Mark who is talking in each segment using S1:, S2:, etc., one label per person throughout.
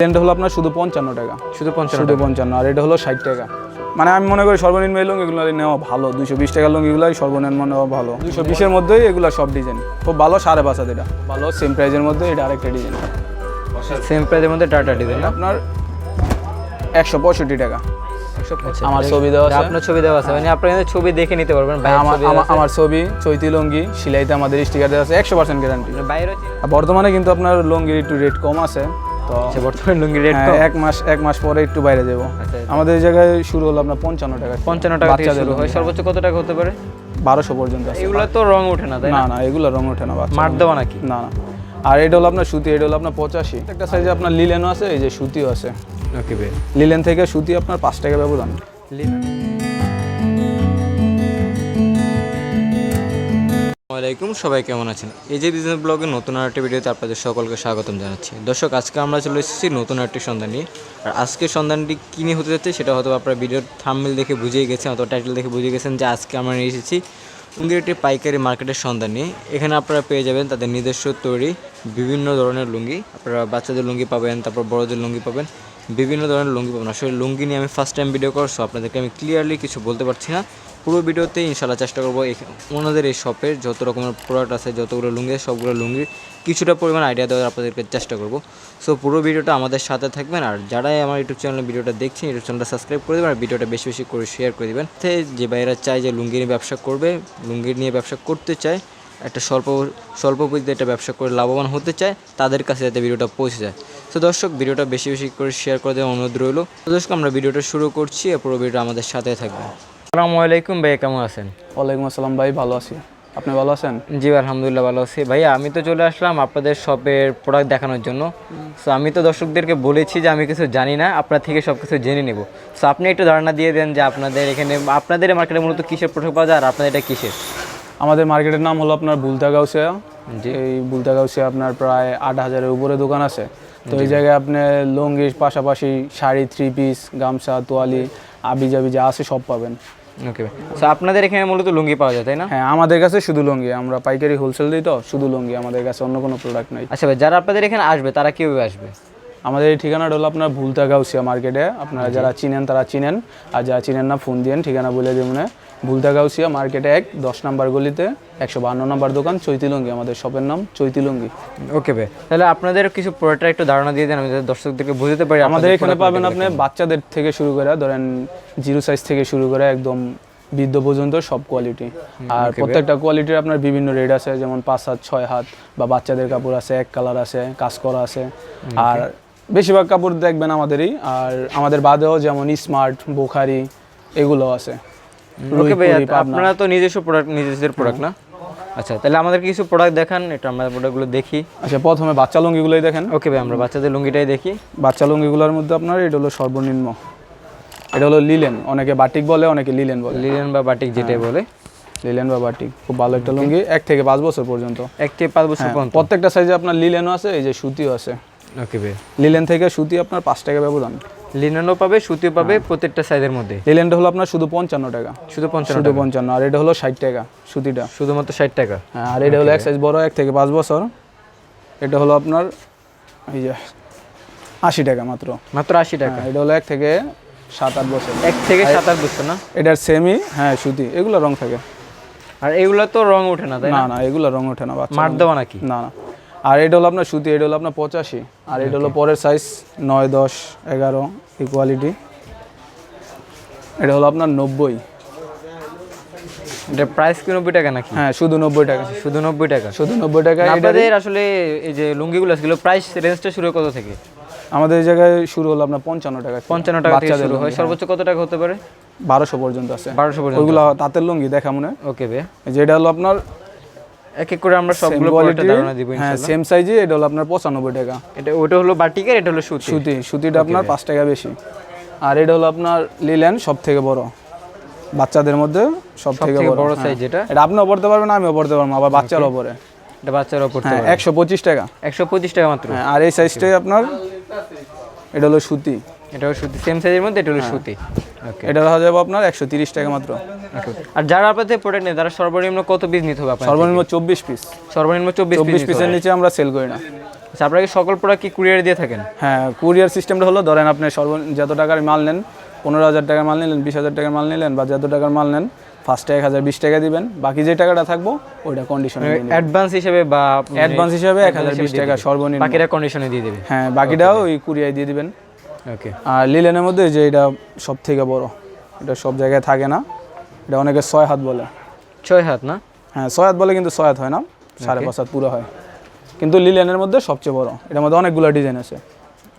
S1: লিলেনটা হলো আপনার শুধু পঞ্চান্ন টাকা।
S2: শুধু পঞ্চান্ন
S1: শুধু পঞ্চান্ন আর এটা হলো ষাট টাকা। মানে আমি মনে করি সর্বনিম্ন এই লুঙ্গিগুলো নেওয়া ভালো। দুশো বিশ টাকার লুঙ্গিগুলোই সর্বনিম্ন নেওয়া ভালো। দুশো বিশের মধ্যেই এগুলো সব ডিজাইন খুব ভালো সাড়ে পাঁচ হাজার এটা। ভালো সেম প্রাইজের মধ্যে এটা আরেকটা ডিজাইন
S2: সেম প্রাইজের মধ্যে টাটা ডিজাইন
S1: আপনার একশো পঁয়ষট্টি টাকা। আমার ছবি দেওয়া আছে।
S2: আপনার ছবি দেওয়া আছে। মানে আপনি কিন্তু ছবি দেখে নিতে পারবেন
S1: আমার আমার- ছবি চৈতি লুঙ্গি সিলাইতে আমাদের স্টিকার দেওয়া আছে একশো পার্সেন্ট গ্যারান্টি
S2: বাইরে
S1: বর্তমানে কিন্তু আপনার লুঙ্গির একটু রেট কম আছে। তো
S2: আচ্ছা বর্তমানে লুঙ্গি রেট
S1: হ্যাঁ, এক মাস এক মাস পরে একটু বাইরে যাব।
S2: আচ্ছা
S1: আমাদের এই জায়গায় শুরু হলো আপনার পঞ্চান্ন টাকা
S2: পঞ্চান্ন টাকা থেকে
S1: বাচ্চাদের
S2: শুরু হয়। সর্বোচ্চ কত টাকা হতে পারে?
S1: বারোশো পর্যন্ত
S2: এগুলো তো রং ওঠে না তাই
S1: না? এগুলো রং ওঠে না
S2: মার দেওয়া নাকি?
S1: না না। আর এটা হলো আপনার সুতি এটা হলো আপনার পঁচাশি। একটা সাইজে আপনার লিলেনও আছে এই যে সুতিও আছে।
S2: ওকে
S1: লিলেন থেকে সুতি আপনার পাঁচ টাকা ব্যবধান।
S2: আসসালামাইকুম সবাই কেমন আছেন? এই যে বিজনেস ব্লগের নতুন আরেকটি ভিডিওতে আপনাদের সকলকে স্বাগতম জানাচ্ছি। দর্শক, আজকে আমরা চলে এসেছি নতুন আরেকটি সন্ধান নিয়ে। আর আজকের সন্ধানটি কী নিয়ে হতে যাচ্ছে সেটা হয়তো আপনারা ভিডিওর থামমিল দেখে বুঝিয়ে গেছেন অথবা টাইটেল দেখে বুঝিয়ে গেছেন যে আজকে আমরা নিয়ে এসেছি লুঙ্গির একটি পাইকারি মার্কেটের সন্ধান নিয়ে। এখানে আপনারা পেয়ে যাবেন তাদের নিজস্ব তৈরি বিভিন্ন ধরনের লুঙ্গি। আপনারা বাচ্চাদের লুঙ্গি পাবেন, তারপর বড়দের লুঙ্গি পাবেন, বিভিন্ন ধরনের লুঙ্গি পাবেন। আসলে লুঙ্গি নিয়ে আমি ফার্স্ট টাইম ভিডিও করছ আপনাদেরকে আমি ক্লিয়ারলি কিছু বলতে পারছি না। পুরো ভিডিওতে ইনশাল্লাহ চেষ্টা করব ওনাদের এই শপের যত রকমের প্রোডাক্ট আছে, যতগুলো লুঙ্গি, সবগুলো লুঙ্গির কিছুটা পরিমাণ আইডিয়া দেওয়ার আপনাদেরকে চেষ্টা করব। সো পুরো ভিডিওটা আমাদের সাথে থাকবেন আর যারাই আমার ইউটিউব চ্যানেলে ভিডিওটা দেখছেন ইউটিউব চ্যানেলটা সাবস্ক্রাইব করে দেবেন আর ভিডিওটা বেশি বেশি করে শেয়ার করে দেবেন। যে ভাইয়েরা চায় যে লুঙ্গি নিয়ে ব্যবসা করবে, লুঙ্গি নিয়ে ব্যবসা করতে চায়, একটা স্বল্প স্বল্প পুঁজিতে একটা ব্যবসা করে লাভবান হতে চায়, তাদের কাছে যাতে ভিডিওটা পৌঁছে যায়। তো দর্শক, ভিডিওটা বেশি বেশি করে শেয়ার করে দেওয়ার অনুরোধ রইল। তো দর্শক, আমরা ভিডিওটা শুরু করছি, পুরো ভিডিওটা আমাদের সাথে থাকবে আসসালামু আলাইকুম ভাই কেমন আছেন?
S1: ওয়ালাইকুম আসসালাম ভাই ভালো আছি। আপনি ভালো আছেন?
S2: জি আলহামদুলিল্লাহ ভালো আছি। ভাইয়া আমি তো চলে আসলাম আপনাদের শপের প্রোডাক্ট দেখানোর জন্য। সো আমি তো দর্শকদেরকে বলেছি যে আমি কিছু জানি না আপনার থেকে সব কিছু জেনে নেব। সো আপনি একটু ধারণা দিয়ে দেন যে আপনাদের এখানে আপনাদের মার্কেটে মূলত কিসের প্রোডাক্ট পাওয়া যায় আর আপনাদের এটা কিসের?
S1: আমাদের মার্কেটের নাম হলো আপনার বুলতা গাউসিয়া। এই বুলতা গাউসিয়া আপনার প্রায় আট হাজারের উপরে দোকান আছে। তো এই জায়গায় আপনি লুঙ্গির পাশাপাশি শাড়ি থ্রি পিস গামছা তোয়ালি আবি জাবি যা আছে সব পাবেন।
S2: ওকে সো আপনাদের এখানে মূলত লুঙ্গি পাওয়া যায় তাই না?
S1: হ্যাঁ আমাদের কাছে শুধু লুঙ্গি। আমরা পাইকারি হোলসেল দিই তো শুধু লুঙ্গি। আমাদের কাছে অন্য কোনো প্রোডাক্ট নাই।
S2: আচ্ছা ভাই যারা আপনাদের এখানে আসবে তারা কীভাবে আসবে?
S1: আমাদের এই ঠিকানাটা হলো আপনার ভুলতা গাউসিয়া মার্কেটে আপনারা যারা চিনেন তারা চিনেন। আর যারা চিনেন না ফোন দিয়েন। ঠিকানা বলে দিব ভুলতা মার্কেটে এক দশ নাম্বার গলিতে একশো বান্ন নাম্বার দোকান চৈতিলুঙ্গি আমাদের শপের নাম চৈতিলুঙ্গি।
S2: ওকে ভাই তাহলে আপনাদের কিছু প্রোডাক্টের একটু ধারণা দিয়ে দেন আমি দর্শকদেরকে বুঝতে পারি
S1: আমাদের এখানে পাবেন আপনি বাচ্চাদের থেকে শুরু করে ধরেন জিরো সাইজ থেকে শুরু করে একদম বৃদ্ধ পর্যন্ত সব কোয়ালিটি আর প্রত্যেকটা কোয়ালিটির আপনার বিভিন্ন রেট আছে যেমন পাঁচ হাত ছয় হাত বা বাচ্চাদের কাপড় আছে এক কালার আছে কাজ করা আছে। আর বেশিরভাগ কাপড় দেখবেন আমাদেরই আর আমাদের বাদেও যেমন স্মার্ট বোখারি এগুলো আছে।
S2: ওকে ভাই। আপনারা তো নিজস্ব প্রোডাক্ট নিজেদের প্রোডাক্ট না? আচ্ছা তাহলে আমাদের কিছু প্রোডাক্ট দেখান এটা আমরা প্রোডাক্টগুলো দেখি।
S1: আচ্ছা প্রথমে বাচ্চা লুঙ্গিগুলোই দেখেন।
S2: ওকে ভাই আমরা বাচ্চাদের লুঙ্গিটাই দেখি।
S1: বাচ্চা লুঙ্গিগুলোর মধ্যে আপনার এটা হলো সর্বনিম্ন। এটা হলো লিলেন অনেকে বাটিক বলে অনেকে লিলেন বলে।
S2: লিলেন বা বাটিক যেটাই বলে।
S1: লিলেন বা বাটিক খুব ভালো একটা লুঙ্গি এক থেকে পাঁচ বছর পর্যন্ত।
S2: একটি পাঁচ বছর
S1: হ্যাঁ,
S2: পর্যন্ত।
S1: প্রত্যেকটা সাইজে আপনার লিলেনও আছে এই যে সুতিও আছে।
S2: ওকে ভাই
S1: লিলেন থেকে সুতি আপনার পাঁচ টাকা ব্যবধান।
S2: লিনেনও পাবে সুতিও পাবে প্রত্যেকটা সাইজের মধ্যে।
S1: লিলেনটা হলো আপনার শুধু পঞ্চান্ন টাকা।
S2: শুধু পঞ্চান্ন
S1: শুধু পঞ্চান্ন আর এটা হলো ষাট টাকা সুতিটা।
S2: শুধুমাত্র ষাট টাকা।
S1: হ্যাঁ আর এটা হলো এক সাইজ বড় এক থেকে পাঁচ বছর। এটা হলো আপনার এই যে আশি টাকা মাত্র।
S2: মাত্র আশি টাকা।
S1: হ্যাঁ, এটা হলো এক থেকে সাত আট বছর।
S2: এক থেকে সাত আট বছর না?
S1: এটার সেমি হ্যাঁ সুতি এগুলো রং থাকে।
S2: আর এগুলো তো রং ওঠে না তাই
S1: না
S2: না?
S1: এগুলো রং ওঠে না বাচ্চা
S2: মার দেওয়া নাকি?
S1: না না। আর এটা হলো আপনার সুতি এটা হলো আপনার পঁচাশি। আর এটা হলো পরের সাইজ নয় দশ এগারো এই কোয়ালিটি এটা হলো আপনার নব্বই।
S2: এটা প্রাইস কি নব্বই টাকা নাকি?
S1: হ্যাঁ শুধু নব্বই টাকা।
S2: শুধু নব্বই টাকা?
S1: শুধু নব্বই টাকা
S2: আপনাদের আসলে এই যে লুঙ্গিগুলো সেগুলো প্রাইস রেঞ্জটা শুরু কত থেকে?
S1: আমাদের এই জায়গায় শুরু হলো আপনার পঞ্চান্ন টাকা
S2: পঞ্চান্ন টাকা থেকে শুরু হয়। সর্বোচ্চ কত টাকা হতে পারে?
S1: বারোশো পর্যন্ত আছে।
S2: বারোশো পর্যন্ত।
S1: ওইগুলো তাঁতের লুঙ্গি দেখা মনে হয়।
S2: ওকে বে
S1: যেটা হলো আপনার
S2: এক এক করে আমরা সবগুলো
S1: কোয়ালিটি
S2: ধারণা দিব
S1: হ্যাঁ সেম সাইজে এটা হলো আপনার পঁচানব্বই টাকা।
S2: এটা ওটা হলো বাটিকের এটা হলো সুতি
S1: সুতি সুতিটা আপনার পাঁচ টাকা বেশি। আর এটা হলো আপনার লিলেন সব থেকে বড়। বাচ্চাদের মধ্যে সব থেকে বড়
S2: বড়
S1: হ্যাঁ।
S2: সাইজ যেটা?
S1: এটা আপনিও পড়তে পারবেন আমিও পড়তে পারব আবার বাচ্চার ওপরে।
S2: এটা বাচ্চার ওপর
S1: হ্যাঁ একশো পঁচিশ টাকা।
S2: একশো পঁচিশ টাকা মাত্র।
S1: হ্যাঁ আর এই সাইজটাই আপনার এটা হলো সুতি।
S2: এটা সুতি সেম সাইজের মধ্যে এটা হলো সুতি। ওকে
S1: এটা দেখা যাবে আপনার একশো তিরিশ টাকা মাত্র।
S2: আর যারা আপনাদের প্রোডাক্ট নেই তারা সর্বনিম্ন কত পিস নিতে হবে আপনার
S1: সর্বনিম্ন চব্বিশ পিস
S2: সর্বনিম্ন চব্বিশ
S1: চব্বিশ
S2: পিস
S1: পিসের নিচে আমরা সেল করি না।
S2: আচ্ছা আপনারা কি সকল প্রোডাক্ট কি কুরিয়ার দিয়ে থাকেন?
S1: হ্যাঁ কুরিয়ার সিস্টেমটা হলো ধরেন আপনি সর্ব যত টাকার মাল নেন পনেরো হাজার টাকার মাল নিলেন বিশ হাজার টাকার মাল নিলেন বা যত টাকার মাল নেন ফার্স্টে এক হাজার বিশ টাকা দিবেন বাকি যে টাকাটা থাকব ওইটা কন্ডিশনে
S2: অ্যাডভান্স হিসেবে বা
S1: অ্যাডভান্স হিসাবে এক হাজার বিশ টাকা সর্বনিম্ন।
S2: বাকিটা কন্ডিশনে দিয়ে দেবে
S1: হ্যাঁ বাকিটাও ওই কুরিয়ায় দিয়ে দিবেন।
S2: ওকে
S1: আর লিলেনের মধ্যে যে এটা সব থেকে বড় এটা সব জায়গায় থাকে না এটা অনেকে ছয় হাত বলে।
S2: ছয় হাত না?
S1: হ্যাঁ ছয় হাত বলে কিন্তু ছয় হাত হয় না সাড়ে পাঁচ হাত পুরো হয়। কিন্তু লিলেনের মধ্যে সবচেয়ে বড় এটার মধ্যে অনেকগুলো ডিজাইন আছে।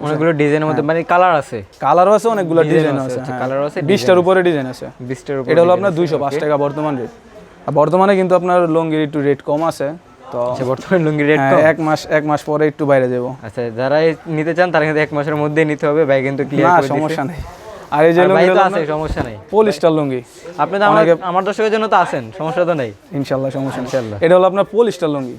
S2: অনেকগুলো ডিজাইনের মধ্যে মানে কালার আছে।
S1: কালারও আছে অনেকগুলো ডিজাইন
S2: আছে,
S1: আছে
S2: আচ্ছা,
S1: হ্যাঁ।
S2: আছে,
S1: বিশটার উপরে ডিজাইন আছে।
S2: বিশটার উপর
S1: এটা হলো আপনার দুইশো পাঁচ টাকা বর্তমান রেট আর বর্তমানে কিন্তু আপনার লঙ্গির একটু রেট কম আছে। তো
S2: আচ্ছা বর্তমানে লুঙ্গি রেট
S1: হ্যাঁ, এক মাস এক মাস পরে একটু বাইরে যাব।
S2: আচ্ছা যারা নিতে চান তারা কিন্তু এক মাসের মধ্যেই নিতে হবে ভাই কিন্তু ক্লিয়ার করে
S1: সমস্যা নেই। আর এই যে লুঙ্গি
S2: আছে সমস্যা নাই।
S1: পলিস্টার লুঙ্গি।
S2: আপনি তো আমার আমার দর্শকের জন্য তো আছেন সমস্যা তো নাই।
S1: ইনশাল্লাহ সমস্যা নেই। এটা হলো আপনার পলিস্টার লুঙ্গি।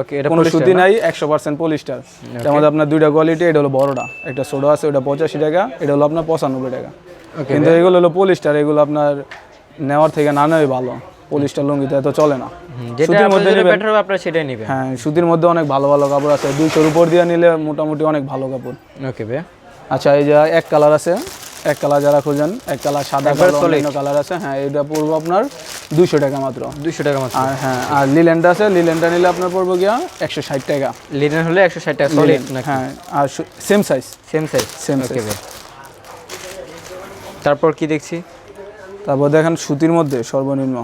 S2: ওকে এটা
S1: কোনো সুতি নাই একশো পার্সেন্ট পলিস্টার। তার মধ্যে আপনার দুইটা কোয়ালিটি এটা হলো বড়টা। একটা ছোটো আছে ওটা পঁচাশি টাকা এটা হলো আপনার পঁচানব্বই টাকা। কিন্তু এগুলো হলো পলিস্টার এগুলো আপনার নেওয়ার থেকে না নেওয়াই ভালো। পলিস্টার লুঙ্গিতে এত চলে না।
S2: যেটা আপনাদের বেটার হবে আপনারা সেটাই নেবেন।
S1: হ্যাঁ সুতির মধ্যে অনেক ভালো ভালো কাপড় আছে। দুইশোর উপর দিয়ে নিলে মোটামুটি অনেক ভালো কাপড়।
S2: ওকে ভাই
S1: আচ্ছা এই যে এক কালার আছে এক কালার যারা খোঁজেন এক কালার সাদা কালার কালার আছে। হ্যাঁ এটা পড়ব আপনার দুইশো টাকা মাত্র।
S2: দুইশো টাকা মাত্র।
S1: আর হ্যাঁ আর লিলেনটা আছে লিলেনটা নিলে আপনার পড়ব গিয়া একশো ষাট টাকা।
S2: লিনেন হলে একশো ষাট টাকা সলিড
S1: হ্যাঁ আর same size
S2: same size okay তারপর কি দেখছি?
S1: তারপর দেখেন সুতির মধ্যে সর্বনিম্ন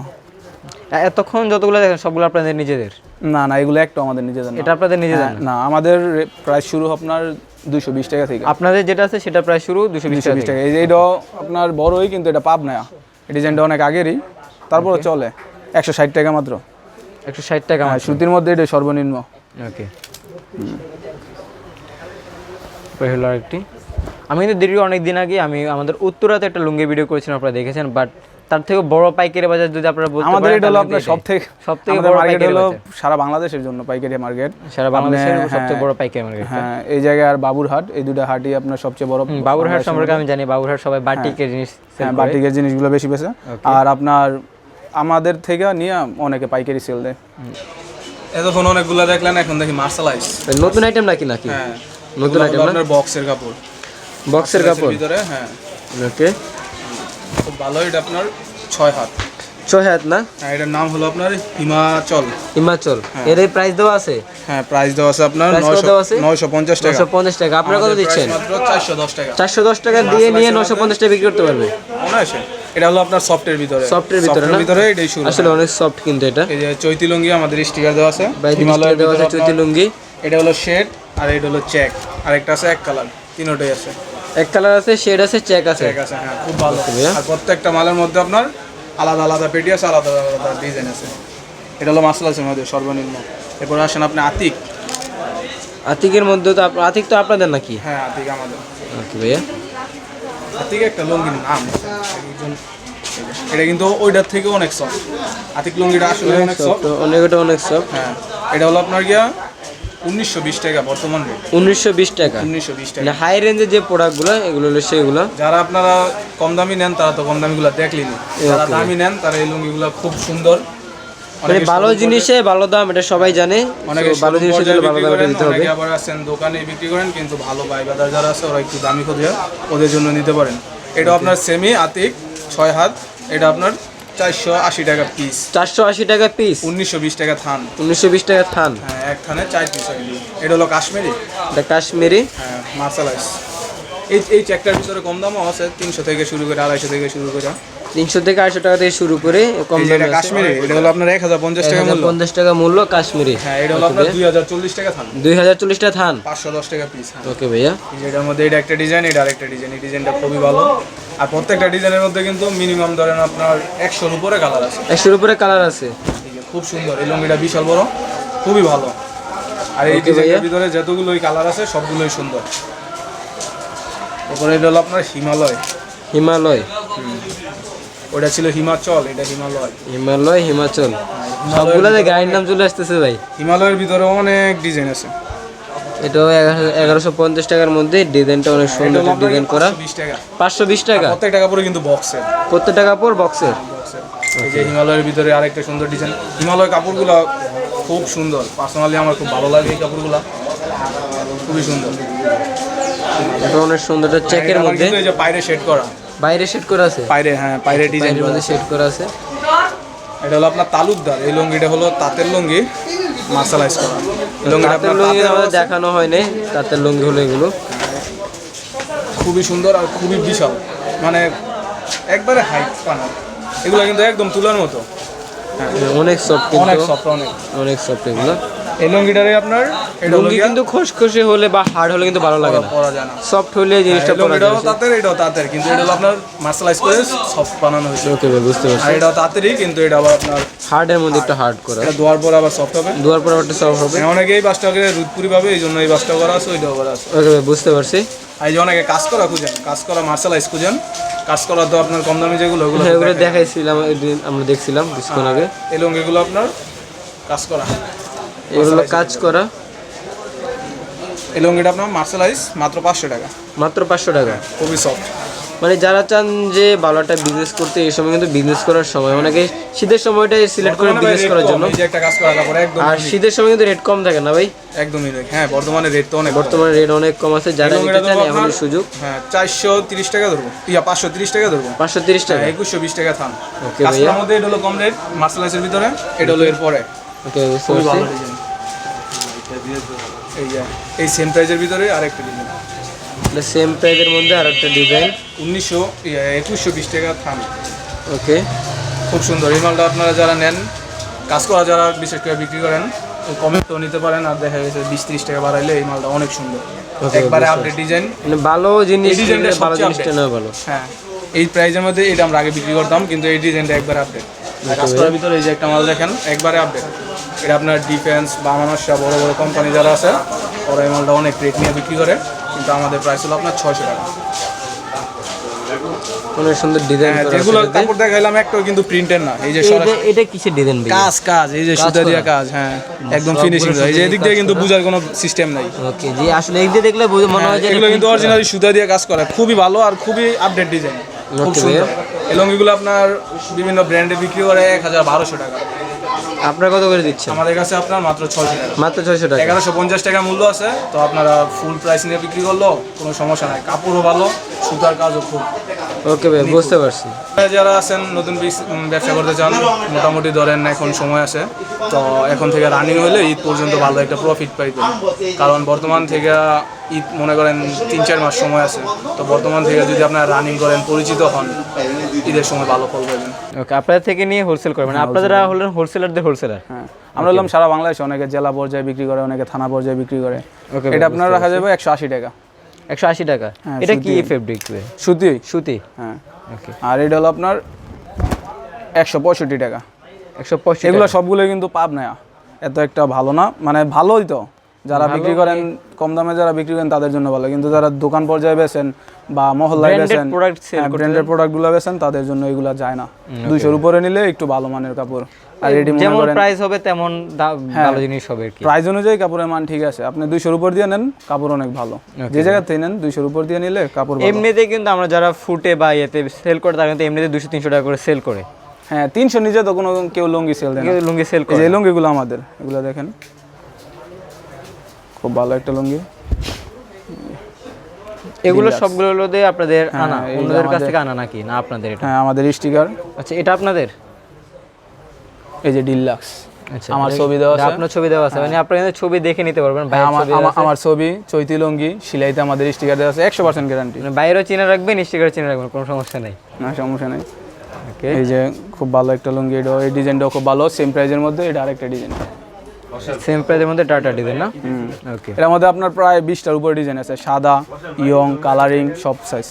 S2: এতক্ষণ যতগুলো দেখেন সবগুলো আপনাদের নিজেদের?
S1: না না এগুলো একটু আমাদের নিজেদের।
S2: এটা আপনাদের নিজেদের
S1: হ্যাঁ, না? আমাদের প্রায় শুরু আপনার দুইশো বিশ টাকা থেকে।
S2: আপনাদের যেটা আছে সেটা প্রায় শুরু দুশো বিশ
S1: দুশো টাকা এই যে এটাও আপনার বড়ই কিন্তু এটা পাব না ডিজাইনটা অনেক আগেরই। তারপরে চলে একশো ষাট টাকা মাত্র।
S2: একশো ষাট টাকা
S1: হ্যাঁ সুতির মধ্যে এটা সর্বনিম্ন।
S2: ওকে হলো আরেকটি। আমি কিন্তু দীর্ঘ অনেক দিন আগে আমি আমাদের উত্তরাতে একটা লুঙ্গি ভিডিও করেছিলাম আপনারা দেখেছেন বাট তার থেকে বড় পাইকারি বাজার যদি আপনারা বলতে
S1: আমাদের এটা হলো আপনার
S2: কিন্তু
S1: সব থেকে
S2: সব থেকে
S1: আমাদের
S2: বড়
S1: মার্কেট
S2: পাইকারি
S1: হলো সারা বাংলাদেশের জন্য পাইকারি মার্কেট
S2: সারা বাংলাদেশের
S1: হ্যাঁ।
S2: সবচেয়ে বড় পাইকারি মার্কেট
S1: হ্যাঁ এই জায়গায় আর বাবুরহাট এই দুটা হাটই আপনার সবচেয়ে বড়
S2: বাবুরহাট সম্পর্কে আমি জানি বাবুরহাট সবাই বাটিকের জিনিস
S1: হ্যাঁ
S2: করে।
S1: বাটিকের জিনিসগুলো বেশি বেছে আর আপনার আমাদের থেকে নিয়ে অনেকে পাইকারি সেল দেয়। এতক্ষণ অনেকগুলো দেখলেন এখন দেখি মার্শালাইজ
S2: নতুন আইটেম নাকি নাকি?
S1: হ্যাঁ।
S2: নতুন আইটেম
S1: আপনার বক্সের কাপড়।
S2: বক্সের কাপড়?
S1: ভিতরে হ্যাঁ।
S2: ওকে
S1: খুব ভালো এটা আপনার ছয় হাত।
S2: ছয় হাত না?
S1: হ্যাঁ এটার নাম হলো আপনার হিমাচল।
S2: হিমাচল। এর এই প্রাইস দেওয়া আছে?
S1: হ্যাঁ প্রাইস দেওয়া আছে আপনার
S2: Price কত
S1: নয়শো
S2: দেওয়া আছে?
S1: নয়শো পঞ্চাশ টাকা।
S2: নশো পঞ্চাশ টাকা। আপনারা কত দিচ্ছেন?
S1: মাত্র চারশো দশ টাকা।
S2: চারশো দশ টাকা দিয়ে নিয়ে নশো পঞ্চাশ টাকা বিক্রি করতে পারবে?
S1: এটা হলো আপনার সফটের ভিতরে।
S2: সফটের ভিতরে না?
S1: ভিতরে এটাই শুরু।
S2: আসলে অনেক সফট কিন্তু এটা।
S1: এই যে চৈতি লুঙ্গি আমাদের স্টিকার দেওয়া আছে। হিমালয়ের
S2: দেওয়া আছে চৈতি লুঙ্গি
S1: এটা হলো শেড আর এটা হলো চেক আর একটা আছে এক কালার তিনোটাই আছে।
S2: এক কালার আছে শেড আছে চেক আছে।
S1: চেক আছে হ্যাঁ খুব ভালো। আর প্রত্যেকটা মালের মধ্যে আপনার আলাদা আলাদা পেটি আছে আলাদা আলাদা ডিজাইন আছে। এটা হলো মাসলা আছে আমাদের সর্বনিম্ন। এরপর আসেন আপনি আতিক।
S2: আতিকের মধ্যে তো আতিক তো আপনাদের নাকি?
S1: হ্যাঁ আতিক আমাদের।
S2: ওকে ভাইয়া।
S1: আতিক একটা লুঙ্গির নাম। একজন এটা কিন্তু ওইটার থেকে অনেক সফট আতিক লুঙ্গিটা আসলে অনেক সফট
S2: অনেক ওটা অনেক সফট
S1: হ্যাঁ এটা হলো আপনার গিয়া উনিশশো বিশ টাকা বর্তমান রেট
S2: উনিশশো বিশ টাকা।
S1: উনিশশো বিশ টাকা।
S2: মানে হাই রেঞ্জের যে প্রোডাক্টগুলো এগুলো হলো সেগুলো।
S1: যারা আপনারা কম দামি নেন তারা তো কম দামিগুলো দেখলেনি যারা দামি নেন তারা এই লুঙ্গিগুলো খুব সুন্দর।
S2: মানে ভালো জিনিসে ভালো দাম এটা সবাই জানে।
S1: অনেকে
S2: ভালো দিতে হবে।
S1: আবার আছেন দোকানে বিক্রি করেন কিন্তু ভালো বাইবাদার যারা আছে ওরা একটু দামি খোঁজে ওদের জন্য নিতে পারেন। এটা আপনার সেমি আতিক ছয় হাত। এটা আপনার চারশো আশি টাকা পিস
S2: চারশো আশি টাকা পিস
S1: উনিশশো বিশ টাকা থান।
S2: উনিশশো বিশ টাকা থান।
S1: হ্যাঁ। এক থানে চার পিস এটা হলো কাশ্মীরি?
S2: এটা কাশ্মীরি।
S1: হ্যাঁ মার্শালাইজ এই এই চেকটার ভিতরে কম দামও আছে তিনশো থেকে শুরু করে আড়াইশো থেকে শুরু করে।
S2: তিনশো থেকে আড়াইশো টাকা থেকে শুরু করে কম দামে
S1: কাশ্মীরি এটা হলো আপনার এক হাজার পঞ্চাশ টাকা মূল্য।
S2: পঞ্চাশ টাকা মূল্য কাশ্মীরি।
S1: হ্যাঁ এটা হলো আপনার দুই হাজার চল্লিশ টাকা থান।
S2: দুই হাজার চল্লিশ টাকা থান।
S1: পাঁচশো দশ টাকা পিস হ্যাঁ।
S2: ওকে ভাইয়া।
S1: এটার মধ্যে এটা একটা ডিজাইন এটা আরেকটা ডিজাইন এই ডিজাইনটা খুবই ভালো। আর প্রত্যেকটা ডিজাইনের মধ্যে কিন্তু মিনিমাম ধরেন আপনার একশোর উপরে কালার আছে।
S2: একশোর উপরে কালার আছে।
S1: খুব সুন্দর এই লঙ্গিটা বিশাল বড়। খুবই ভালো। আর এই ডিজাইনের। ভিতরে যতগুলোই কালার আছে সবগুলোই সুন্দর। ওপরে এটা হলো আপনার হিমালয়।
S2: হিমালয়।
S1: ওটা ছিল হিমাচল এটা হিমালয়।
S2: হিমালয় হিমাচল। সবগুলোতে গাড়ির নাম চলে আসতেছে ভাই।
S1: হিমালয়ের ভিতরে অনেক ডিজাইন আছে।
S2: এটাও এগারোশো পঞ্চাশ টাকার মধ্যে ডিজাইনটা অনেক সুন্দর ডিজাইন করা। পাঁচশো বিশ টাকা।
S1: প্রত্যেক টাকা? পরে কিন্তু বক্সের
S2: কত টাকা পর বক্সের
S1: বক্সের এই যে হিমালয়ের ভিতরে আরেকটা সুন্দর ডিজাইন হিমালয় কাপড়গুলো খুব সুন্দর। পার্সোনালি আমার খুব ভালো লাগে এই কাপড়গুলো। খুবই সুন্দর।
S2: এটা অনেক সুন্দর এটা চেকের মধ্যে।
S1: এই যে পায়রে শেড করা।
S2: বাইরে শেড করা আছে?
S1: পায়রে হ্যাঁ পায়রে ডিজাইন
S2: মধ্যে শেড করা আছে।
S1: এটা হলো আপনার তালুকদার এই লুঙ্গিটা হলো তাঁতের লুঙ্গি মার্শালাইজ করা। লুঙ্গিটা আপনার
S2: লুঙ্গি আমাদের দেখানো হয়নি তাঁতের লুঙ্গি হলো এগুলো।
S1: খুবই সুন্দর আর খুবই বিশাল। মানে একবারে হাইট পানা। এগুলো কিন্তু একদম তুলার মতো।
S2: অনেক সফট
S1: অনেক
S2: কিন্তু
S1: সফট অনেক।
S2: অনেক সফট এগুলো।
S1: এই লুঙ্গিটারে আপনার?
S2: লুঙ্গি কিন্তু খসখসে হলে বা হার্ড হলে কিন্তু ভালো লাগে না।
S1: পরা যায় না।
S2: সফট হলে জিনিসটা পরা যায়
S1: তাঁতের এটাও তাঁতের কিন্তু এটা হলো আপনার মার্শালাইজ করে সফট বানানো হয়েছে।
S2: ওকে ভাই বুঝতে পারছি।
S1: আর এটাও তাঁতেরই কিন্তু এটা আবার আপনার
S2: হার্ডের মধ্যে একটু হার্ড করা।
S1: এটা ধোয়ার পর আবার সফট হবে।
S2: দুয়ার পর একটা সফট হবে।
S1: মানে অনেকে এই বাসটাকে রুদপুরি পাবে এই জন্য এই বাসটা করা আছে ওইটাও করা আছে।
S2: ওকে ভাই বুঝতে পারছি।
S1: আর এই যে অনেকে কাজ করা খুঁজেন কাজ করা মার্শালাইজ খুঁজেন কাজ করা তো আপনার কম দামি যেগুলো ওগুলো
S2: হ্যাঁ ওগুলো দেখাইছিলাম একদিন আমরা দেখছিলাম কিছুক্ষণ আগে।
S1: এই লুঙ্গিগুলো আপনার? কাজ করা।
S2: এগুলো কাজ করা।
S1: এই লুঙ্গিটা আপনার মার্শালাইজ মাত্র পাঁচশো টাকা।
S2: মাত্র পাঁচশো টাকা।
S1: খুবই সফট
S2: মানে যারা চান যে ভালো একটা বিজনেস করতে এই সময় কিন্তু বিজনেস করার সময়। অনেকে শীতের সময়টা সিলেক্ট করে বিজনেস করার জন্য। আর শীতের সময় কিন্তু রেট কম থাকে না ভাই?
S1: একদমই হ্যাঁ বর্তমানে রেট তো অনেক।
S2: বর্তমানে রেট অনেক কম আছে যারা নিতে চান
S1: আপনার-
S2: সুযোগ।
S1: হ্যাঁ চারশো তিরিশ টাকা ধরবো। ইয়া পাঁচশো তিরিশ টাকা ধরবো।
S2: পাঁচশো তিরিশ টাকা?
S1: হ্যাঁ একুশশো বিশ টাকা থান
S2: ওকে ভাইয়া।
S1: মধ্যে এটা হলো কম রেট মার্শালাইজের ভিতরে এটা হলো এর পরে
S2: ওকে বুঝতে
S1: ভালো
S2: পারছি।
S1: ডিজাইন এই যে এই সেম প্রাইজের ভিতরে আরেকটা ডিজাইন
S2: সেম প্রাইজের মধ্যে আর একটা ডিজাইন
S1: উনিশশো একুশশো বিশ টাকা থাম
S2: ওকে
S1: খুব সুন্দর। এই মালটা আপনারা যারা নেন কাজ করা যারা বিশেষ করে বিক্রি করেন কমে তো নিতে পারেন আর দেখা গেছে বিশ ত্রিশ টাকা বাড়াইলে এই মালটা অনেক সুন্দর। একবারে আপডেট ডিজাইন
S2: মানে ভালো জিনিস
S1: এই ডিজাইনটা
S2: ভালো জিনিসটা। নেওয়া ভালো।
S1: হ্যাঁ। এই প্রাইজের মধ্যে এটা আমরা আগে বিক্রি করতাম কিন্তু এই ডিজাইনটা একবার আপডেট কাজ করার ভিতরে এই যে একটা মাল দেখেন একবারে আপডেট এটা আপনার ডিফেন্স বা মানুষরা বড় বড় কোম্পানি যারা আছে ওরা এই মালটা অনেক রেট নিয়ে বিক্রি করে। কিন্তু আমাদের প্রাইস হলো আপনার ছয়শো টাকা।
S2: অনেক সুন্দর ডিজাইন
S1: যেগুলো কাপড় দেখাইলাম একটাও কিন্তু প্রিন্টের না। এই যে
S2: এটা- এটা কিসের ডিজাইন
S1: কাজ কাজ এই যে সুতা দিয়া কাজ হ্যাঁ একদম ফিনিশিং এই যে এদিক দিয়ে কিন্তু বুঝার কোনো সিস্টেম নাই।
S2: ওকে জি আসলে এই দিয়ে দেখলে মনে হয় যে
S1: এগুলো কিন্তু অরিজিনালি সুতা দিয়ে কাজ করা। খুবই ভালো আর খুবই আপডেট ডিজাইন খুব
S2: Okay,
S1: সুন্দর। এই লুঙ্গিগুলো আপনার বিভিন্ন ব্র্যান্ডে বিক্রি করে এক হাজার বারোশো টাকা।
S2: আপনার কত করে দিচ্ছেন?
S1: আমাদের কাছে আপনার মাত্র ছয়শো টাকা।
S2: মাত্র ছয়শো টাকা।
S1: এগারোশো পঞ্চাশ টাকা মূল্য আছে তো আপনারা ফুল প্রাইস নিয়ে বিক্রি করল কোনো সমস্যা নাই। কাপড়ও ভালো সুতার কাজও খুব।
S2: ওকে ভাই বুঝতে পারছি।
S1: যারা আছেন নতুন ব্যবসা করতে চান মোটামুটি ধরেন এখন সময় আছে। তো এখন থেকে রানিং হলে ঈদ পর্যন্ত ভালো একটা প্রফিট পাইবেন। কারণ বর্তমান থেকে ঈদ মনে করেন তিন চার মাস সময় আছে। তো বর্তমান থেকে যদি আপনারা রানিং করেন পরিচিত হন ঈদের সময় ভালো ফল পাবেন
S2: ওকে আপনাদের থেকে নিয়ে হোলসেল করবেন। মানে আপনারা হলেন হোলসেলারদের হোলসেলার
S1: হ্যাঁ আমরা বললাম সারা বাংলাদেশে অনেকে জেলা পর্যায়ে বিক্রি করে অনেকে থানা পর্যায়ে বিক্রি করে। এটা আপনার রাখা যাবে একশো আশি টাকা।
S2: একশো আশি টাকা।
S1: হ্যাঁ,
S2: এটা কি। ফেব্রিক
S1: সুতি।
S2: সুতি?
S1: হ্যাঁ।
S2: ওকে
S1: আর এটা হলো আপনার একশো পঁয়ষট্টি টাকা।
S2: একশো পঁয়ষট্টি
S1: এগুলো সবগুলো কিন্তু পাব না এত একটা ভালো না মানে ভালোই তো। যারা বিক্রি করেন কম দামে যারা বিক্রি করেন তাদের জন্য ভালো। কিন্তু যারা দোকান পর্যায়ে বেছেন বা মহল্লায় বেছেন ব্র্যান্ডেড প্রোডাক্টগুলো বেছেন তাদের জন্য এগুলো যায় না। দুইশোর উপরে নিলে একটু ভালো মানের কাপড়। আর রেডি মনে
S2: যেমন
S1: হ্যাঁ।
S2: প্রাইস হবে তেমন ভালো জিনিস হবে কি।
S1: প্রাইস অনুযায়ী কাপড়ের মান ঠিক আছে। আপনি দুইশোর উপর দিয়ে নেন কাপড় অনেক ভালো। যে জায়গা থেকে নেন দুইশোর উপর দিয়ে নিলে কাপড় ভালো।
S2: এমনিতে কিন্তু আমরা যারা ফুটে বা ইয়েতে সেল করে তারা কিন্তু এমনিতে দুশো তিনশো টাকা করে সেল করে।
S1: হ্যাঁ তিনশো নিচে তো কোনো কেউ লুঙ্গি সেল দেয়
S2: লুঙ্গি সেল করে
S1: যে এই লুঙ্গিগুলো আমাদের এগুলো দেখেন। খুব ভালো একটা লুঙ্গি।
S2: এগুলো সবগুলো হলো দিয়ে আপনাদের আনা অন্যদের কাছ থেকে আনা নাকি? না আপনাদের এটা?
S1: হ্যাঁ আমাদের স্টিকার।
S2: আচ্ছা এটা আপনাদের?
S1: এই যে ডিলাক্স
S2: আচ্ছা
S1: আমার ছবি দেওয়া আছে।
S2: আপনার ছবি দেওয়া আছে। মানে আপনারা কিন্তু ছবি দেখে নিতে পারবেন ভাই
S1: আমার
S2: ছবি
S1: আমার- ছবি চৈতি লুঙ্গি সিলাইতে আমাদের স্টিকার দেওয়া আছে একশো পার্সেন্ট গ্যারান্টি
S2: মানে বাইরেও চিনে রাখবেন স্টিকার চিনে রাখবেন কোনো সমস্যা নেই।
S1: না সমস্যা নাই।
S2: ওকে
S1: এই যে খুব ভালো একটা লুঙ্গি এটা এই ডিজাইনটাও খুব ভালো সেম প্রাইজের মধ্যে এটা আরেকটা ডিজাইন।
S2: সেম প্রাইসের মধ্যে টাটা ডিজাইন না? ওকে
S1: এর মধ্যে আপনার প্রায় বিশটার উপরে ডিজাইন আছে। সাদা ইয়ং কালারিং সব সাইজ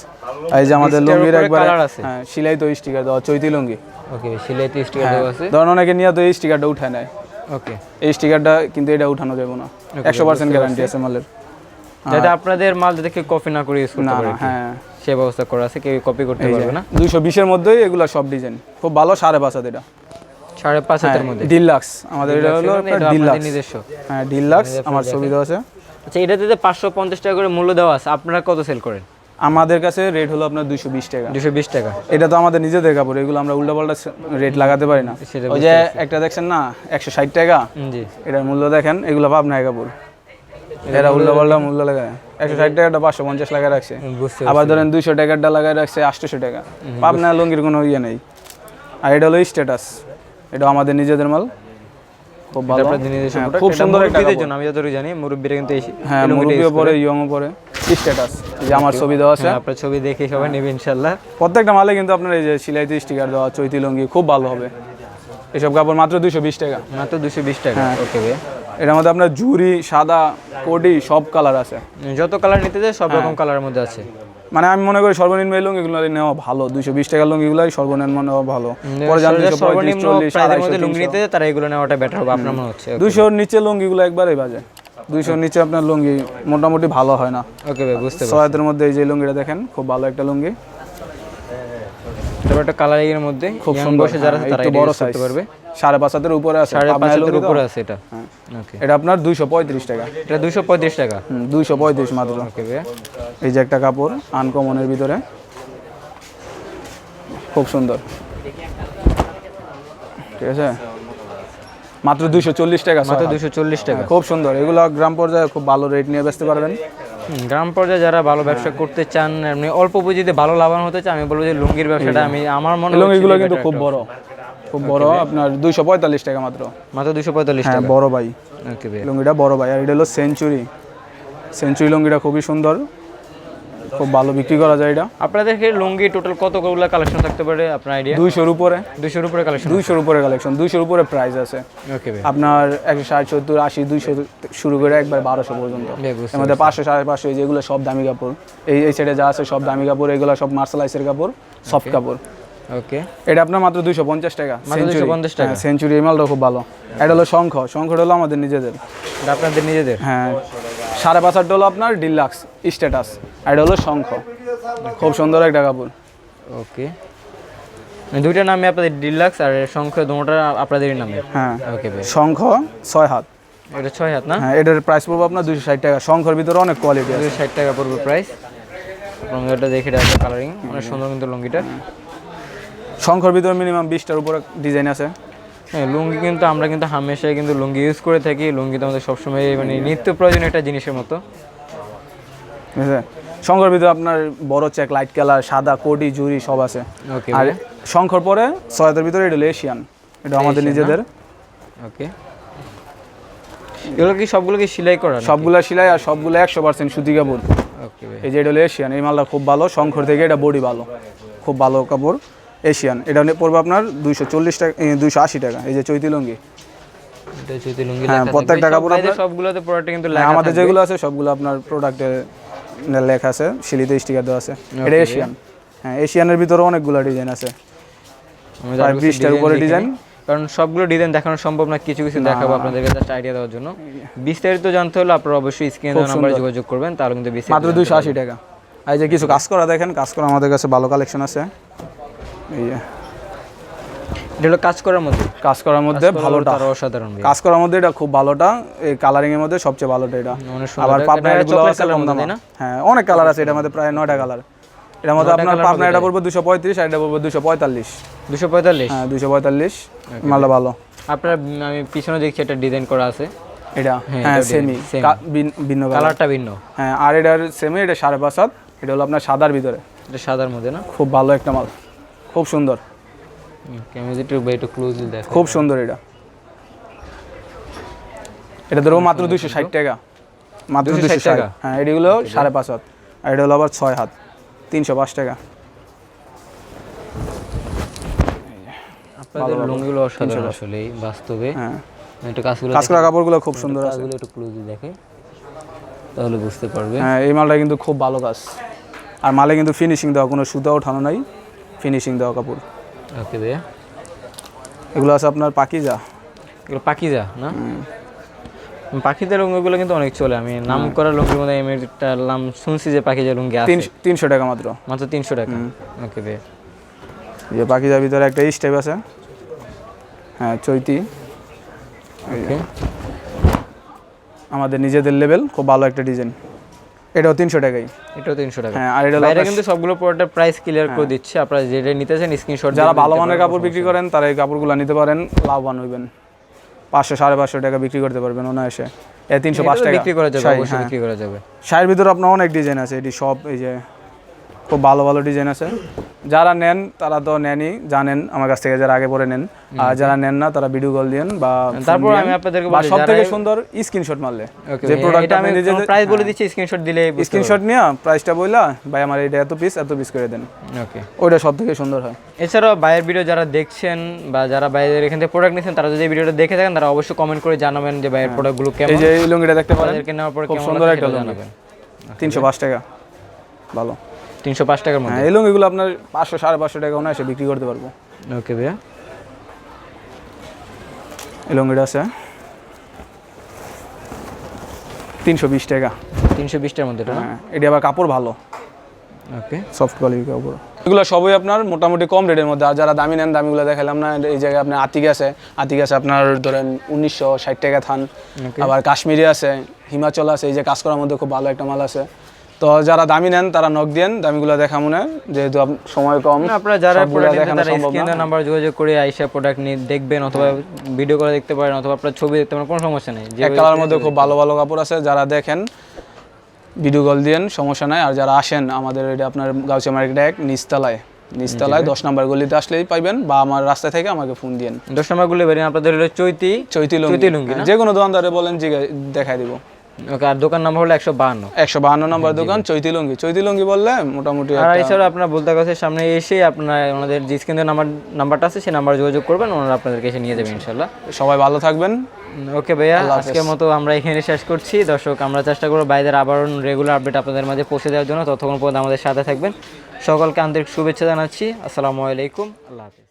S1: এই যে আমাদের লুঙ্গির একবার? হ্যাঁ সিলাই তো স্টিকার দেওয়া চৈতি লুঙ্গি।
S2: ওকে সিলাইতে স্টিকার দেওয়া আছে।
S1: ধরুন অনেকে নিয়ে তো এই স্টিকারটা উঠায় নেয়।
S2: ওকে
S1: এই স্টিকারটা কিন্তু এটা উঠানো যাবে না। একশো পার্সেন্ট গ্যারান্টি আছে মালের।
S2: যাতে আপনাদের মাল যাতে কেউ কপি না করে ইউজ করতে পারে।
S1: হ্যাঁ।
S2: সে ব্যবস্থা করা আছে কেউ কপি করতে পারবে না।
S1: দুইশো বিশের মধ্যেই এগুলো সব ডিজাইন খুব ভালো সাড়ে পাঁচ হাত এটা।
S2: সাড়ে পাঁচ মধ্যে।
S1: আমাদের এটা হলো
S2: নিজস্ব।
S1: হ্যাঁ ডিলাক্স আমার ছবি আছে।
S2: আচ্ছা এটাতে যে পাঁচশো পঞ্চাশ টাকা করে মূল্য দেওয়া আছে আপনারা কত সেল করেন?
S1: আমাদের কাছে রেট হলো আপনার দুইশো বিশ টাকা।
S2: দুশো বিশ টাকা।
S1: এটা তো আমাদের নিজেদের কাপড় এগুলো আমরা উল্টাপাল্টা রেট লাগাতে পারি না। ওই যে একটা দেখছেন না একশো ষাট টাকা?
S2: জি।
S1: এটার মূল্য দেখেন এগুলো পাবনায় কাপড়। এরা উল্টো পাল্টা মূল্য লাগায়। একশো ষাট টাকাটা পাঁচশো পঞ্চাশ লাগায় রাখছে। আবার ধরেন দুইশো টাকারটা লাগায় রাখছে আটশোশো টাকা। পাবনা লুঙ্গির কোনো ইয়ে নেই। আর এটা হলো স্ট্যাটাস এটা আমাদের নিজেদের মাল। খুব ভালো। হ্যাঁ, খুব সুন্দর একটা
S2: মুরব্বিদের জন্য আমি যতটুকু জানি মুরব্বীরা কিন্তু
S1: হ্যাঁ মুরব্বিও পরে। ইয়ংও পরে। স্ট্যাটাস যে আমার ছবি দেওয়া আছে।
S2: হ্যাঁ, আপনার ছবি দেখে সবাই নেবে ইনশাল্লাহ।
S1: প্রত্যেকটা মালে কিন্তু আপনার এই যে সিলাইতে স্টিকার দেওয়া চৈতি লুঙ্গি খুব ভালো হবে। এসব কাপড় মাত্র দুশো বিশ টাকা।
S2: মাত্র দুশো বিশ টাকা
S1: হ্যাঁ।
S2: ওকে ভাই
S1: এটার মধ্যে আপনার জুরি সাদা কোডি সব কালার আছে।
S2: যত কালার নিতে চাই সব
S1: হ্যাঁ।
S2: রকম কালারের মধ্যে আছে।
S1: মানে আমি মনে করি সর্বনিম্ন এই লুঙ্গিগুলো নেওয়া ভালো দুইশো বিশ টাকার লুঙ্গিগুলোই সর্বনিম্ন নেওয়া ভালো। পরে
S2: সর্বনিম্ন লুঙ্গি নিতে তারা এগুলো নেওয়াটা বেটার হবে আপনার মনে হচ্ছে।
S1: দুইশোর নিচে লুঙ্গিগুলো একবারেই বাজে। দুইশোর নিচে আপনার লুঙ্গি মোটামুটি ভালো হয় না।
S2: ওকে ভাই বুঝতে পারছি।
S1: মধ্যে এই যে লুঙ্গিটা দেখেন খুব ভালো একটা লুঙ্গি।
S2: একটা কালারিং এর মধ্যে
S1: খুব সুন্দর।
S2: যারা
S1: হ্যাঁ,
S2: তারা
S1: বড়
S2: করতে পারবে।
S1: সাড়ে পাঁচ হাতের উপরে আছে
S2: সাড়ে পাঁচ হাতের উপরে আছে এটা।
S1: হ্যাঁ। এটা আপনার দুইশো পঁয়ত্রিশ টাকা।
S2: এটা দুশো পঁয়ত্রিশ টাকা?
S1: দুইশো পঁয়ত্রিশ মাত্র। এই যে একটা কাপড় আনকমনের ভিতরে। খুব সুন্দর। ঠিক আছে? মাত্র দুইশো চল্লিশ টাকা
S2: মাত্র চল্লিশ টাকা।
S1: খুব সুন্দর। এগুলো গ্রাম পর্যায়ে খুব ভালো রেট নিয়ে বেচতে পারবেন।
S2: গ্রাম পর্যায়ে যারা ভালো ব্যবসা করতে চান এমনি অল্প পুঁজিতে ভালো লাভবান হতে চান আমি বলব যে লুঙ্গির ব্যবসাটা আমি আমার মনে
S1: এগুলো কিন্তু খুব বড়। খুব বড় আপনার দুইশো পঁয়তাল্লিশ টাকা মাত্র।
S2: মাত্র দুশো পঁয়তাল্লিশ
S1: হ্যাঁ
S2: টাকা?
S1: বড় ভাই।
S2: ওকে ভাই।
S1: লুঙ্গিটা বড় ভাই আর এটা হলো সেঞ্চুরি সেঞ্চুরি লুঙ্গিটা খুবই সুন্দর। খুব ভালো বিক্রি করা যায় এটা।
S2: আপনাদের কি লুঙ্গি টোটাল কতগুলো কালেকশন থাকতে পারে আপনার আইডিয়া
S1: দুইশোর উপরে।
S2: দুশোর উপরে কালেকশন
S1: দুইশোর উপরে কালেকশন দুইশোর উপরে প্রাইস আছে।
S2: ওকে ভাই।
S1: আপনার একশো ষাট সত্তর আশি দুইশো শুরু করে একবার বারোশো পর্যন্ত। এর মধ্যে পাঁচশো সাড়ে পাঁচশো যেগুলো সব দামি কাপড়। এই এই সাইডে যা আছে সব দামি কাপড় এগুলো সব মার্শালাইসের কাপড় সফট কাপড়।
S2: ওকে
S1: এটা আপনার মাত্র দুইশো পঞ্চাশ টাকা।
S2: মাত্র 250 টাকা?
S1: সেঞ্চুরি এই মালটা খুব ভালো। এটা হলো শঙ্খ। শঙ্খটা হলো আমাদের নিজেদের।
S2: এটা আপনাদের নিজেদের?
S1: হ্যাঁ। সাড়ে পাঁচ হাজার হলো আপনার ডিলাক্স স্ট্যাটাস। আর এটা হলো শঙ্খ। খুব সুন্দর একটা কাপড়।
S2: ওকে দুইটা নামে আপনাদের ডিলাক্স আর শঙ্খ দুটোটা আপনাদেরই নামে?
S1: হ্যাঁ।
S2: ওকে
S1: শঙ্খ ছয় হাত।
S2: এটা ছয় হাত না?
S1: হ্যাঁ এটার প্রাইস পড়বে আপনার দুশো ষাট টাকা। শঙ্খর ভিতরে অনেক কোয়ালিটি আছে।
S2: দুশো ষাট টাকা পড়বে প্রাইস লুঙ্গিটা দেখে রাখবে কালারিং অনেক সুন্দর কিন্তু লুঙ্গিটা।
S1: শঙ্খর ভিতরে মিনিমাম বিশটার উপরে ডিজাইন আছে।
S2: হ্যাঁ লুঙ্গি কিন্তু আমরা কিন্তু হামেশাই কিন্তু লুঙ্গি ইউজ করে থাকি। লুঙ্গি তো আমাদের সবসময় মানে নিত্য প্রয়োজনীয় একটা জিনিসের মতো।
S1: শঙ্কর ভিতরে আপনার বড় চেক লাইট কালার সাদা কোটি জুরি সব আছে।
S2: ওকে
S1: আর শঙ্কর পরে ছয়াতের ভিতরে এটা এশিয়ান এটা আমাদের নিজেদের।
S2: ওকে এগুলো কি সবগুলো কি সেলাই করা
S1: সবগুলা সেলাই আর সবগুলো একশো পার্সেন্ট সুতি কাপড়।
S2: ওকে
S1: এই যে এটা হলো এশিয়ান এই মালটা খুব ভালো। শঙ্কর থেকে এটা বডি ভালো। খুব ভালো কাপড়। এশিয়ান। এটা নিয়ে পড়বে আপনার দুইশো চল্লিশ টাকা দুইশো আশি টাকা এই যে চৈতি লুঙ্গি। হ্যাঁ, প্রত্যেকটা কাপড়
S2: সবগুলোতে প্রোডাক্ট কিন্তু
S1: হ্যাঁ, আমাদের যেগুলো আছে সবগুলো আপনার প্রোডাক্টের লেখা আছে শিলিতে স্টিকার দেওয়া আছে। এটা এশিয়ান। হ্যাঁ এশিয়ানের ভিতরে অনেকগুলো ডিজাইন আছে।
S2: আমি
S1: প্রায়
S2: যার কাছে
S1: 20 টার উপরে ডিজাইন।
S2: কারণ সবগুলো ডিজাইন দেখানো সম্ভব না কিছু কিছু দেখাবো আপনাদেরকে জাস্ট আইডিয়া দেওয়ার জন্য। বিস্তারিত জানতে হলে আপনারা অবশ্যই স্ক্রিনে নাম্বারে যোগাযোগ করবেন তাহলে কিন্তু
S1: মাত্র দুইশো আশি টাকা। আর এই যে কিছু কাজ করা দেখেন কাজ করা আমাদের কাছে ভালো কালেকশন আছে। এই যে।
S2: এটা হলো কাজ করার মধ্যে?
S1: কাজ করার মধ্যে ভালোটা।
S2: অসাধারণ
S1: কাজ করার মধ্যে এটা খুব ভালোটা। এই কালারিং এর মধ্যে সবচেয়ে ভালোটা এটা। আবার পাবনা
S2: এটা
S1: এগুলো আছে কম দামে।
S2: না?
S1: হ্যাঁ অনেক কালার আছে। এটার মধ্যে প্রায় নয়টা কালার এটার মধ্যে আপনার পাবনা এটা পড়বে দুশো পঁয়ত্রিশ আর এটা পড়বে দুশো পঁয়তাল্লিশ।
S2: দুশো পঁয়তাল্লিশ?
S1: হ্যাঁ দুশো পঁয়তাল্লিশ। মালটা ভালো।
S2: আপনার আমি পিছনে দেখছি একটা ডিজাইন করা আছে।
S1: এটা?
S2: হ্যাঁ,
S1: হ্যাঁ সেমি ভিন্ন
S2: কালারটা ভিন্ন।
S1: হ্যাঁ আর এটার সেমি এটা সাড়ে পাঁচ এটা হলো আপনার সাদার ভিতরে।
S2: এটা সাদার মধ্যে না?
S1: খুব ভালো একটা মাল। খুব সুন্দর। খুব সুন্দর এটা। এটা ধরো মাত্র দুশো ষাট টাকা। মাত্র
S2: 260
S1: দুশো ষাট।
S2: টাকা?
S1: হ্যাঁ এগুলো সাড়ে পাঁচ হাত। আর এটা হলো আবার ছয় হাত। তিনশো পাঁচ টাকা।
S2: আপনাদের লুঙ্গিগুলো অসাধারণ আসলে বাস্তবে।
S1: হ্যাঁ।
S2: একটু কাজগুলো
S1: কাজ করা কাপড়গুলো খুব সুন্দর আছে।
S2: কাজগুলো একটু ক্লোজলি দেখে তাহলে বুঝতে পারবে।
S1: হ্যাঁ এই মালটা কিন্তু খুব ভালো কাজ। আর মালে কিন্তু ফিনিশিং দেওয়া কোনো সুতা ওঠানো নাই। ফিনিশিং দেওয়া কাপড়।
S2: ওকে ভাইয়া।
S1: এগুলো আছে আপনার পাকিজা।
S2: এগুলো পাখিজা না? পাখিদের লুঙ্গিগুলো কিন্তু অনেক চলে আমি নাম করা লুঙ্গির মধ্যে আমি একটা নাম শুনছি যে পাখিজা লুঙ্গি আছে।
S1: তিনশো টাকা মাত্র।
S2: মাত্র তিনশো টাকা। ওকে
S1: এই যে পাকিজার ভিতরে একটা স্টেপ আছে। হ্যাঁ চৈতি।
S2: ওকে
S1: আমাদের নিজেদের লেভেল খুব ভালো একটা ডিজাইন এটাও তিনশো টাকাই।
S2: এটাও তিনশো টাকা।
S1: হ্যাঁ আর এটা
S2: বাইরে কিন্তু সবগুলো প্রোডাক্টের প্রাইস ক্লিয়ার করে দিচ্ছে। আপনারা যেটা নিতেছেন চান স্ক্রিনশট
S1: যারা ভালো মানের কাপড় বিক্রি করেন তারা এই কাপড়গুলো নিতে পারেন লাভবান হইবেন। পাঁচশো সাড়ে পাঁচশো টাকা বিক্রি করতে পারবেন অনায়াসে। এ তিনশো পাঁচ টাকা।
S2: বিক্রি করা যাবে অবশ্যই
S1: হ্যাঁ।
S2: বিক্রি করা যাবে।
S1: শাড়ির ভিতরে আপনার অনেক ডিজাইন আছে এটি সব এই যে খুব ভালো ভালো ডিজাইন আছে। যারা নেন তারা তো নেনই জানেন আমার কাছ থেকে যারা আগে পরে নেন। আর যারা নেন না তারা ভিডিও কল দিয়েন বা
S2: তারপর আমি আপনাদেরকে বলি,
S1: সব থেকে সুন্দর স্ক্রিনশট মারলে। যে প্রোডাক্ট
S2: আমি
S1: নিজে
S2: প্রাইস বলে দিচ্ছি স্ক্রিনশট দিলে
S1: স্ক্রিনশট নিয়ে প্রাইসটা বইলা ভাই আমার এটা এত পিস এত পিস করে দেন।
S2: ওকে
S1: ওইটা সব থেকে সুন্দর হয়।
S2: এছাড়াও বাইরের ভিডিও যারা দেখছেন বা যারা বাইরের এখান থেকে প্রোডাক্ট নিচ্ছেন তারা যদি এই ভিডিওটা দেখে থাকেন তারা অবশ্যই কমেন্ট করে জানাবেন যে বাইরের প্রোডাক্টগুলো কেমন।
S1: এই যে এই লুঙ্গিটা দেখতে পারেন।
S2: তাদেরকে নেওয়ার পরে কেমন
S1: সুন্দর একটা লুঙ্গি।
S2: জানাবেন।
S1: তিনশো পাঁচ টাকা। ভালো।
S2: তিনশো পাঁচ টাকার মধ্যে।
S1: হ্যাঁ এই লুঙ্গিগুলো আপনার পাঁচশো সাড়ে পাঁচশো টাকা অনায়াসে বিক্রি করতে পারব।
S2: ওকে ভাইয়া।
S1: এই লুঙ্গিটা আছে তিনশো বিশ টাকা।
S2: তিনশো বিশটার মধ্যে এটা
S1: হ্যাঁ এটি আবার কাপড় ভালো।
S2: ওকে।
S1: সফট কোয়ালিটির কাপড়। এগুলো সবই আপনার মোটামুটি কম রেটের মধ্যে। আর যারা দামি নেন দামিগুলো দেখালাম না এই জায়গায় আপনার আতিক আছে। আতিক আছে আপনার ধরেন উনিশশো ষাট টাকা থান। আবার কাশ্মীরি আছে হিমাচল আছে এই যে কাজ করার মধ্যে খুব ভালো একটা মাল আছে। তো যারা দামি নেন তারা নক দেন দামিগুলো দেখা মনে যেহেতু সময় কম
S2: আপনারা যারা নাম্বার যোগাযোগ করে আইসা প্রোডাক্ট নিয়ে দেখবেন অথবা ভিডিও করে দেখতে পারেন অথবা আপনার ছবি দেখতে পারেন কোনো সমস্যা নেই।
S1: এক কালার মধ্যে খুব ভালো ভালো কাপড় আছে যারা দেখেন ভিডিও কল দিয়েন সমস্যা নাই। আর যারা আসেন আমাদের এটা আপনার গাউসিয়া মার্কেট এক নিচতলায়। নিচতলায় দশ নাম্বার গলিতে আসলেই পাইবেন বা আমার রাস্তা থেকে আমাকে ফোন দিয়েন
S2: দশ নম্বরগুলো বেরিয়ে আপনাদের হলো চৈতি
S1: চৈতি লুঙ্গি। যে কোনো দোকানদারে বলেন জিজ্ঞা- দেখাই দিব।
S2: ওকে আর দোকান নাম্বার হলো একশো বাহান্ন।
S1: একশো বাহান্ন নম্বর দোকান চৈতি লুঙ্গি চৈতি লুঙ্গি বললে মোটামুটি
S2: আর এছাড়া আপনার বলতে কাছে সামনে এসে আপনার ওনাদের যে স্ক্রিনের নাম্বার নাম্বারটা আছে সেই নাম্বার যোগাযোগ করবেন ওনারা আপনাদেরকে এসে নিয়ে যাবেন ইনশাল্লাহ
S1: সবাই ভালো থাকবেন।
S2: ওকে ভাইয়া আজকের মতো আমরা এখানে শেষ করছি। দর্শক আমরা চেষ্টা করব বাইরের আবার রেগুলার আপডেট আপনাদের মাঝে পৌঁছে দেওয়ার জন্য। ততক্ষণ পর্যন্ত আমাদের সাথে থাকবেন। সকলকে আন্তরিক শুভেচ্ছা জানাচ্ছি। আসসালামু আলাইকুম। আল্লাহ হাফিজ।